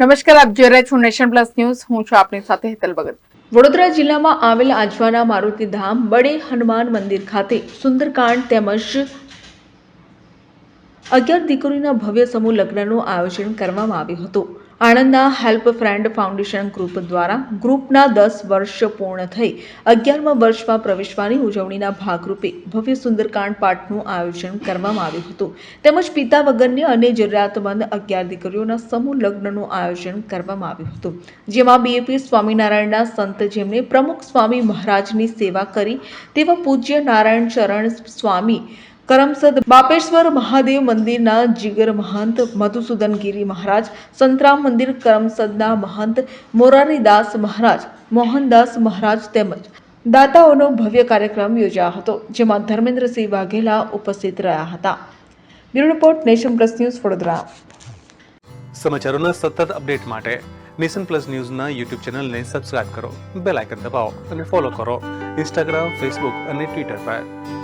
નમસ્કાર, આપ જોઈ રહ્યા છો નેશન પ્લસ ન્યૂઝ. હું છું આપની સાથે હેતલ ભગત. વડોદરા જિલ્લામાં આવેલ આજવાના મારુતિ ધામ બડે હનુમાન મંદિર ખાતે સુંદરકાંડ તેમજ અગિયાર દીકરીના ભવ્ય સમૂહ લગ્નનું આયોજન કરવામાં આવ્યું હતું. આણંદના હેલ્પ ફ્રેન્ડ ફાઉન્ડેશન ગ્રુપ દ્વારા ગ્રુપના દસ વર્ષ પૂર્ણ થઈ અગિયારમા વર્ષમાં પ્રવેશવાની ઉજવણીના ભાગરૂપે ભવ્ય સુંદરકાંડ પાઠનું આયોજન કરવામાં આવ્યું હતું. તેમજ પિતા વગરની અને જરૂરિયાતમંદ અગિયાર દીકરીઓના સમૂહ લગ્નનું આયોજન કરવામાં આવ્યું હતું. જેમાં બીએપી સ્વામિનારાયણના સંત જેમણે પ્રમુખ સ્વામી મહારાજની સેવા કરી તેવા પૂજ્ય નારાયણ ચરણ સ્વામી કરમસદ બાપેશ્વર મહાદેવ મંદિરના જીગર મહંત મધુસૂદન ગિરી મહારાજ, સંતરામ મંદિર કરમસદના મહંત મોરારીદાસ મહારાજ, મોહનદાસ મહારાજ તેમજ દાતાઓનો ભવ્ય કાર્યક્રમ યોજાયો હતો, જેમાં ધર્મેન્દ્રસિંહ વાઘેલા ઉપસ્થિત રહ્યા હતા. Bureau report, Nation Plus News Vadodara. સમાચારોના સતત અપડેટ માટે નેશન પ્લસ ન્યૂઝના યુટ્યુબ ચેનલને સબસ્ક્રાઇબ કરો, બેલ આઇકન દબાવો અને ફોલો કરો ઇન્સ્ટાગ્રામ, ફેસબુક અને ટ્વિટર પર.